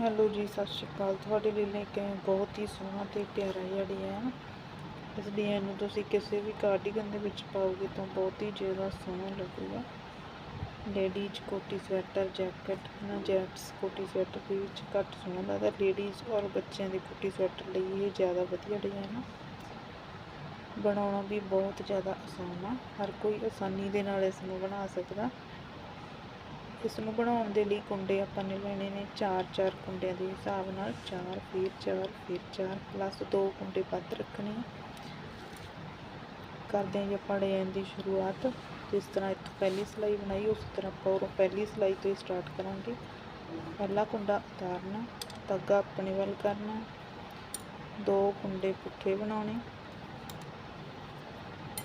Hello ਜੀ, ਸਤਿ ਸ਼੍ਰੀ ਅਕਾਲ। ਤੁਹਾਡੇ ਲਈ ਲੈ ਕੇ ਬਹੁਤ ਹੀ ਸੋਹਣਾ ਤੇ ਪਿਆਰਾ ਜਿਹਾ ਡਿਜ਼ਾਈਨ। ਇਸ ਡਿਜ਼ਾਈਨ ਨੂੰ ਤੁਸੀਂ ਕਿਸੇ ਵੀ ਕਾਰਡੀਗਨ ਦੇ ਵਿੱਚ ਪਾਓਗੇ ਤਾਂ ਬਹੁਤ ਹੀ ਜ਼ਿਆਦਾ ਸੋਹਣਾ ਲੱਗੇਗਾ। ਲੇਡੀਜ਼ ਕੋਟੀ ਸਵੈਟਰ ਜੈਕਟ ਨਾ? ਜੈਂਟਸ ਕੋਟੀ ਸਵੈਟਰ ਦੇ ਵਿੱਚ ਘੱਟ ਸੋਹਣਾ ਲੱਗਦਾ। ਲੇਡੀਜ਼ ਔਰ ਬੱਚਿਆਂ ਦੇ ਕੋਟੀ ਸਵੈਟਰ ਲਈ ਇਹ ਜ਼ਿਆਦਾ ਵਧੀਆ ਡਿਜ਼ਾਈਨ ਆ। ਬਣਾਉਣਾ ਵੀ ਬਹੁਤ ਜ਼ਿਆਦਾ ਆਸਾਨ ਆ। ਹਰ ਕੋਈ ਆਸਾਨੀ ਦੇ ਨਾਲ ਇਸ ਨੂੰ ਬਣਾ ਸਕਦਾ। ਇਸ ਨੂੰ ਬਣਾਉਣ ਦੇ ਲਈ ਕੁੰਡੇ ਆਪਾਂ ਨੇ ਲੈਣੇ ਨੇ? 4-4 ਕੁੰਡਿਆਂ ਦੇ ਹਿਸਾਬ ਨਾਲ 4 ਫਿਰ 4 ਫਿਰ 4 ਪਲੱਸ 2 ਕੁੰਡੇ ਵੱਧ ਰੱਖਣੇ ਕਰਦੇ ਹਾਂ ਜੀ ਆਪਾਂ ਡਿਜ਼ਾਈਨ ਦੀ ਸ਼ੁਰੂਆਤ। ਜਿਸ ਤਰ੍ਹਾਂ ਇੱਥੋਂ ਪਹਿਲੀ ਸਿਲਾਈ ਬਣਾਈ, ਉਸ ਤਰ੍ਹਾਂ ਆਪਾਂ ਉਰੋਂ ਪਹਿਲੀ ਸਿਲਾਈ ਤੋਂ ਹੀ ਸਟਾਰਟ ਕਰਾਂਗੇ। ਪਹਿਲਾ ਕੁੰਡਾ ਉਤਾਰਨਾ, ਧਾਗਾ ਆਪਣੇ ਵੱਲ ਕਰਨਾ, ਦੋ ਕੁੰਡੇ ਪੁੱਠੇ ਬਣਾਉਣੇ,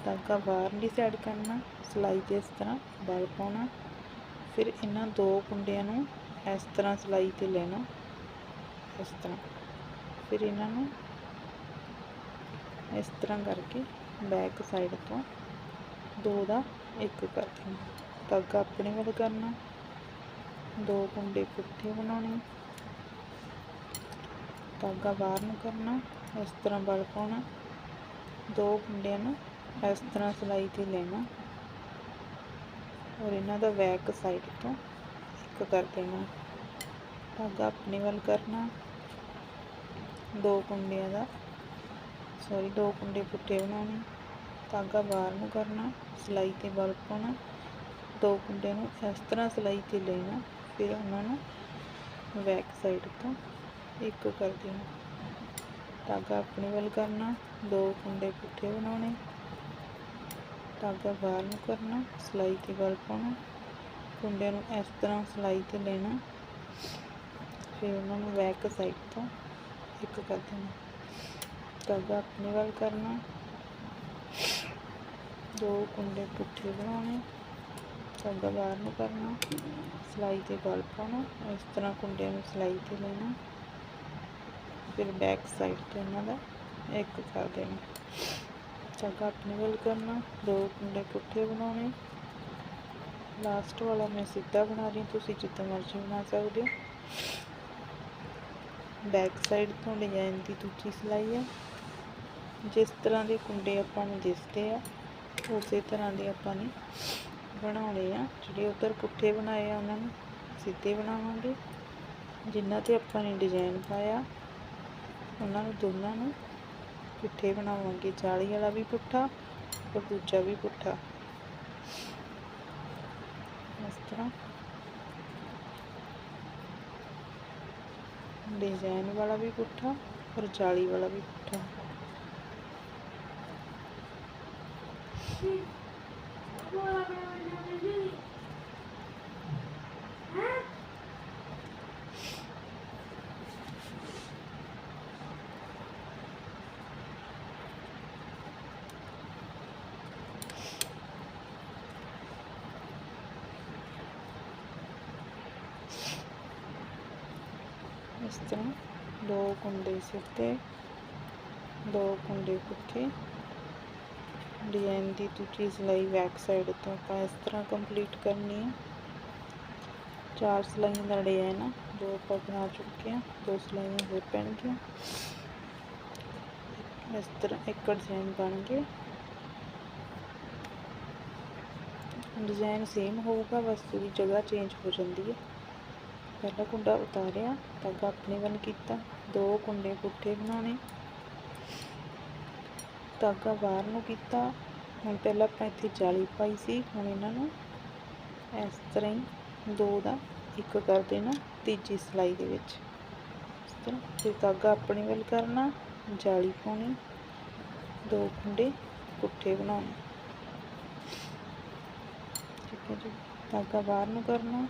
ਧਾਗਾ ਬਾਹਰਲੀ ਸਾਈਡ ਕਰਨਾ, ਸਿਲਾਈ ਤੇ ਇਸ ਤਰ੍ਹਾਂ ਬਲ ਪਾਉਣਾ। ਫਿਰ ਇਹਨਾਂ ਦੋ ਕੁੰਡਿਆਂ ਨੂੰ ਇਸ ਤਰ੍ਹਾਂ ਸਿਲਾਈ ਤੇ ਲੈਣਾ, ਇਸ ਤਰ੍ਹਾਂ। ਫਿਰ ਇਹਨਾਂ ਨੂੰ ਇਸ ਤਰ੍ਹਾਂ ਕਰਕੇ ਬੈਕ ਸਾਈਡ ਤੋਂ ਦੋ ਦਾ ਇੱਕ ਕਰ ਦੇਣਾ। ਧਾਗਾ ਆਪਣੇ ਵੱਲ ਕਰਨਾ, ਦੋ ਕੁੰਡੇ ਪੁੱਠੇ ਬਣਾਉਣੇ ਧਾਗਾ ਬਾਹਰ ਨੂੰ ਕਰਨਾ, ਇਸ ਤਰ੍ਹਾਂ ਬਲ ਪਾਉਣਾ, ਦੋ ਕੁੰਡਿਆਂ ਨੂੰ ਇਸ ਤਰ੍ਹਾਂ ਸਿਲਾਈ ਤੇ ਲੈਣਾ। ਔਰ ਇਹਨਾਂ ਦਾ ਬੈਕ ਸਾਈਡ ਤੋਂ ਇੱਕ ਕਰ ਦੇਣਾ। ਧਾਗਾ ਆਪਣੇ ਵੱਲ ਕਰਨਾ। ਦੋ ਕੁੰਡਿਆਂ ਦਾ ਸੌਰੀ ਦੋ ਕੁੰਡੇ ਪੁੱਠੇ ਬਣਾਉਣੇ। ਧਾਗਾ ਬਾਹਰ ਨੂੰ ਕਰਨਾ, ਸਿਲਾਈ ਤੇ ਬਲ ਪਾਉਣਾ। ਦੋ ਕੁੰਡੇ ਨੂੰ ਇਸ ਤਰ੍ਹਾਂ ਸਿਲਾਈ ਤੇ ਲੈਣਾ, ਫਿਰ ਉਹਨਾਂ ਨੂੰ ਬੈਕ ਸਾਈਡ ਤੋਂ ਇੱਕ ਕਰ ਦੇਣਾ। ਧਾਗਾ ਆਪਣੇ ਵੱਲ ਕਰਨਾ, ਦੋ ਕੁੰਡੇ ਪੁੱਠੇ ਬਣਾਉਣੇ। ਧਾਗਾ ਬਾਹਰ ਨੂੰ ਕਰਨਾ, ਸਿਲਾਈ ਤੇ ਬਲ ਪਾਉਣਾ, ਕੁੰਡਿਆਂ ਨੂੰ ਇਸ ਤਰ੍ਹਾਂ ਸਿਲਾਈ ਤੇ ਲੈਣਾ, ਫਿਰ ਉਹਨਾਂ ਨੂੰ ਬੈਕ ਸਾਈਡ ਤੋਂ ਇੱਕ ਕਰ ਦੇਣਾ। ਧਾਗਾ ਆਪਣੇ ਵੱਲ ਕਰਨਾ, ਦੋ ਕੁੰਡੇ ਪੁੱਠੇ ਬਣਾਉਣੇ, ਧਾਗਾ ਬਾਹਰ ਨੂੰ ਕਰਨਾ, ਸਿਲਾਈ ਤੇ ਬਲ ਪਾਉਣਾ, ਇਸ ਤਰ੍ਹਾਂ ਕੁੰਡਿਆਂ ਨੂੰ ਸਿਲਾਈ ਤੇ ਲੈਣਾ, ਫਿਰ ਬੈਕ ਸਾਈਡ ਤੇ ਉਹਨਾਂ ਦਾ ਇੱਕ ਕਰ ਦੇਣਾ। ਧਾਗਾ ਆਪਣੇ ਵੱਲ ਕਰਨਾ, ਦੋ ਕੁੰਡੇ ਪੁੱਠੇ ਬਣਾਉਣੇ। ਲਾਸਟ ਵਾਲਾ ਮੈਂ ਸਿੱਧਾ ਬਣਾ ਰਹੀ ਹਾਂ, ਤੁਸੀਂ ਜਿੱਦਾਂ ਮਰਜ਼ੀ ਬਣਾ ਸਕਦੇ ਹੋ। ਬੈਕ ਸਾਈਡ ਤੋਂ ਡਿਜ਼ਾਈਨ ਦੀ ਦੂਜੀ ਸਿਲਾਈ ਹੈ ਜਿਸ ਤਰ੍ਹਾਂ ਦੇ ਕੁੰਡੇ ਆਪਾਂ ਨੂੰ ਦਿਸਦੇ ਆ, ਉਸੇ ਤਰ੍ਹਾਂ ਦੇ ਆਪਾਂ ਨੇ ਬਣਾਉਣੇ ਆ। ਜਿਹੜੇ ਉਧਰ ਪੁੱਠੇ ਬਣਾਏ ਆ, ਉਹਨਾਂ ਨੂੰ ਸਿੱਧੇ ਬਣਾਵਾਂਗੇ। ਜਿਨ੍ਹਾਂ ਤੇ ਆਪਾਂ ਨੇ ਡਿਜ਼ਾਈਨ ਪਾਇਆ, ਉਹਨਾਂ ਨੂੰ ਦੋਨਾਂ ਨੂੰ ਪੁੱਠੇ ਬਣਾਵਾਂਗੇ ਜਾਲੀ ਵਾਲਾ ਵੀ ਪੁੱਠਾ ਔਰ ਦੂਜਾ ਵੀ ਪੁੱਠਾ ਇਸ ਤਰ੍ਹਾਂ ਡਿਜ਼ਾਈਨ ਵਾਲਾ ਵੀ ਪੁੱਠਾ ਔਰ ਜਾਲੀ ਵਾਲਾ ਵੀ ਪੁੱਠਾ ਇਸ ਤਰ੍ਹਾਂ ਦੋ ਕੁੰਡੇ ਸਿੱਧੇ ਦੋ ਕੁੰਡੇ ਪੁੱਠੇ। ਡਿਜ਼ਾਈਨ ਦੀ ਦੂਜੀ ਸਿਲਾਈ ਬੈਕ ਸਾਈਡ ਤੋਂ ਆਪਾਂ ਇਸ ਤਰ੍ਹਾਂ ਕੰਪਲੀਟ ਕਰਨੀ ਹੈ ਚਾਰ ਸਿਲਾਈਆਂ ਦਾ ਡਿਜ਼ਾਈਨ ਆ ਦੋ ਆਪਾਂ ਬਣਾ ਚੁੱਕੇ ਹਾਂ ਦੋ ਸਿਲਾਈਆਂ ਹੋਰ ਪੈਣਗੀਆਂ। ਇਸ ਤਰ੍ਹਾਂ ਇੱਕ ਡਿਜ਼ਾਈਨ ਬਣ ਗਏ ਡਿਜ਼ਾਈਨ ਸੇਮ ਹੋਊਗਾ, ਬਸ ਉਹਦੀ ਜਗ੍ਹਾ ਚੇਂਜ ਹੋ ਜਾਂਦੀ ਹੈ ਪਹਿਲਾ ਕੁੰਡਾ ਉਤਾਰਿਆ ਧਾਗਾ ਆਪਣੇ ਵੱਲ ਕੀਤਾ, ਦੋ ਕੁੰਡੇ ਪੁੱਠੇ ਬਣਾਉਣੇ। ਧਾਗਾ ਬਾਹਰ ਨੂੰ ਕੀਤਾ, ਹੁਣ ਪਹਿਲਾਂ ਆਪਾਂ ਇੱਥੇ ਜਾਲੀ ਪਾਈ ਸੀ, ਹੁਣ ਇਹਨਾਂ ਨੂੰ ਇਸ ਤਰ੍ਹਾਂ ਹੀ ਦੋ ਦਾ ਇੱਕ ਕਰ ਦੇਣਾ, ਤੀਜੀ ਸਿਲਾਈ ਦੇ ਵਿੱਚ। ਇਸ ਤਰ੍ਹਾਂ, ਫਿਰ ਧਾਗਾ ਆਪਣੇ ਵੱਲ ਕਰਨਾ, ਜਾਲੀ ਪਾਉਣੀ, ਦੋ ਕੁੰਡੇ ਪੁੱਠੇ ਬਣਾਉਣੇ। ਠੀਕ ਹੈ ਜੀ ਧਾਗਾ ਬਾਹਰ ਨੂੰ ਕਰਨਾ।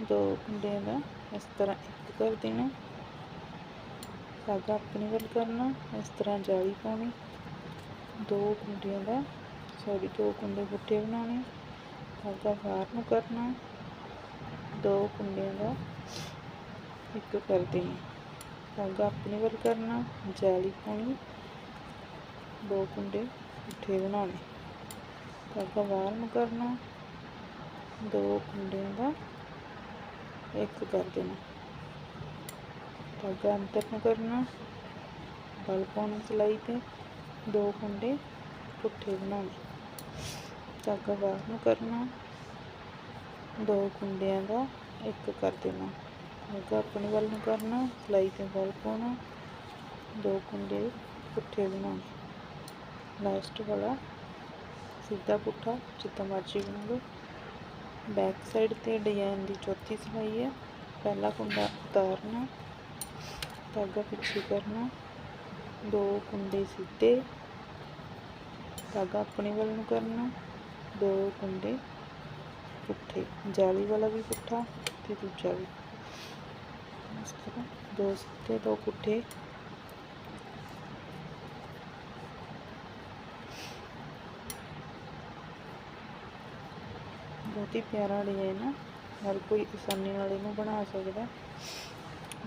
ਦੋ ਕੁੰਡਿਆਂ ਦਾ, ਇਸ ਤਰ੍ਹਾਂ ਇੱਕ ਕਰ ਦੇਣਾ। ਧਾਗਾ ਆਪਣੀ ਵੱਲ ਕਰਨਾ, ਇਸ ਤਰ੍ਹਾਂ ਜਾਲੀ ਪਾਉਣੀ। ਦੋ ਕੁੰਡਿਆਂ ਦਾ ਸੌਰੀ ਦੋ ਕੁੰਡੇ ਪੁੱਠੇ ਬਣਾਉਣੇ। ਧਾਗਾ ਬਾਹਰ ਨੂੰ ਕਰਨਾ। ਦੋ ਕੁੰਡਿਆਂ ਦਾ, ਇੱਕ ਕਰ ਦੇਣਾ। ਧਾਗਾ ਆਪਣੇ ਵੱਲ ਕਰਨਾ, ਜਾਲੀ ਪਾਉਣੀ। ਦੋ ਕੁੰਡੇ ਪੁੱਠੇ ਬਣਾਉਣੇ। ਧਾਗਾ ਬਾਹਰ ਨੂੰ ਕਰਨਾ। ਦੋ ਕੁੰਡਿਆਂ ਦਾ ਇੱਕ ਕਰ ਦੇਣਾ। ਧਾਗਾ ਅੰਦਰ ਨੂੰ ਕਰਨਾ। ਬਲ ਪਾਉਣਾ ਸਿਲਾਈ ਤੇ ਦੋ ਕੁੰਡੇ ਪੁੱਠੇ ਬਣਾਉਣੇ। ਧਾਗਾ ਬਾਹਰ ਨੂੰ ਕਰਨਾ। ਦੋ ਕੁੰਡਿਆਂ ਦਾ ਇੱਕ ਕਰ ਦੇਣਾ। ਧਾਗਾ ਆਪਣੇ ਵੱਲ ਨੂੰ ਕਰਨਾ, ਸਿਲਾਈ ਤੇ ਵੱਲ ਪਾਉਣਾ। ਦੋ ਕੁੰਡੇ ਪੁੱਠੇ ਬਣਾਉਣੇ। ਲਾਸਟ ਵਾਲਾ ਸਿੱਧਾ ਪੁੱਠਾ, ਜਿੱਦਾਂ ਮਰਜ਼ੀ ਬਣਾ ਲਓ। ਬੈਕ ਸਾਈਡ ਤੇ ਡਿਜ਼ਾਈਨ ਦੀ ਚੌਥੀ ਸਿਲਾਈ ਹੈ। ਪਹਿਲਾ ਕੁੰਡਾ ਉਤਾਰਨਾ, ਧਾਗਾ ਪਿੱਛੇ ਕਰਨਾ, ਦੋ ਕੁੰਡੇ ਸਿੱਧੇ, ਧਾਗਾ ਆਪਣੇ ਵੱਲ ਨੂੰ ਕਰਨਾ, ਦੋ ਕੁੰਡੇ ਪੁੱਠੇ, ਜਾਲੀ ਵਾਲਾ ਵੀ ਪੁੱਠਾ ਤੇ ਦੂਜਾ ਵੀ। ਇਸ ਤਰ੍ਹਾਂ ਦੋ ਸਿੱਧੇ, ਦੋ ਪੁੱਠੇ ਬਹੁਤ ਹੀ ਪਿਆਰਾ ਡਿਜ਼ਾਈਨ ਆ ਹਰ ਕੋਈ ਆਸਾਨੀ ਨਾਲ ਇਹਨੂੰ ਬਣਾ ਸਕਦਾ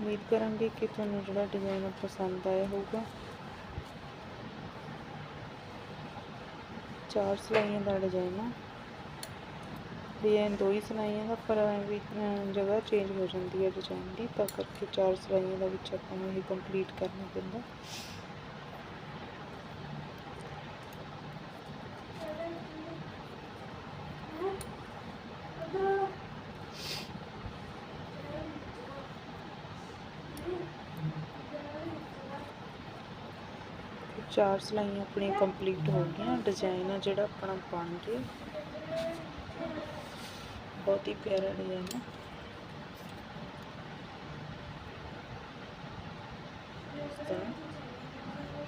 ਉਮੀਦ ਕਰਾਂਗੇ ਕਿ ਤੁਹਾਨੂੰ ਜਿਹੜਾ ਡਿਜ਼ਾਈਨ ਪਸੰਦ ਆਇਆ ਹੋਊਗਾ। ਚਾਰ ਸਲਾਈਆਂ ਦਾ ਡਿਜ਼ਾਈਨ ਆ। ਡਿਜ਼ਾਈਨ ਦੋ ਹੀ ਸਲਾਈਆਂ ਦਾ, ਪਰ ਵੀ ਜਗ੍ਹਾ ਚੇਂਜ ਹੋ ਜਾਂਦੀ ਹੈ ਡਿਜ਼ਾਈਨ ਦੀ, ਤਾਂ ਕਰਕੇ ਚਾਰ ਸਲਾਈਆਂ ਦਾ ਵਿੱਚ ਆਪਾਂ ਨੂੰ ਇਹ ਕੰਪਲੀਟ ਕਰਨਾ ਪੈਂਦਾ। ਚਾਰ ਸਲਾਈਆਂ ਆਪਣੀਆਂ ਕੰਪਲੀਟ ਹੋ ਗਈਆਂ। ਡਿਜ਼ਾਈਨ ਆ ਜਿਹੜਾ ਆਪਣਾ ਬਣ ਗਿਆ। ਬਹੁਤ ਹੀ ਪਿਆਰਾ ਡਿਜ਼ਾਈਨ ਹੈ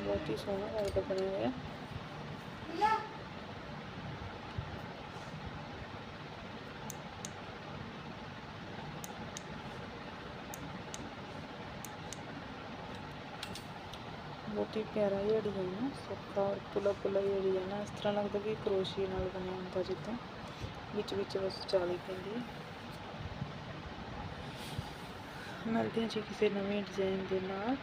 ਬਹੁਤ ਹੀ ਸੋਹਣਾ ਲੱਗਦਾ ਬਣਿਆ ਹੋਇਆ। ਬਹੁਤ ਹੀ ਪਿਆਰਾ ਜਿਹਾ ਡਿਜ਼ਾਈਨ ਹੈ ਸੌਖਾ ਔਰ ਪੁਲਾ ਪੁਲਾ ਜਿਹਾ ਡਿਜ਼ਾਈਨ ਹੈ ਇਸ ਤਰ੍ਹਾਂ ਲੱਗਦਾ ਕਿ ਕਰੋਸ਼ੀਏ ਨਾਲ ਬਣਿਆ ਹੁੰਦਾ ਜਿੱਦਾਂ ਵਿੱਚ ਵਿੱਚ ਬਸ ਚਾਲੀ ਪੈਂਦੀ ਹੈ ਮਿਲਦੇ ਹਾਂ ਜੀ ਕਿਸੇ ਨਵੇਂ ਡਿਜ਼ਾਈਨ ਦੇ ਨਾਲ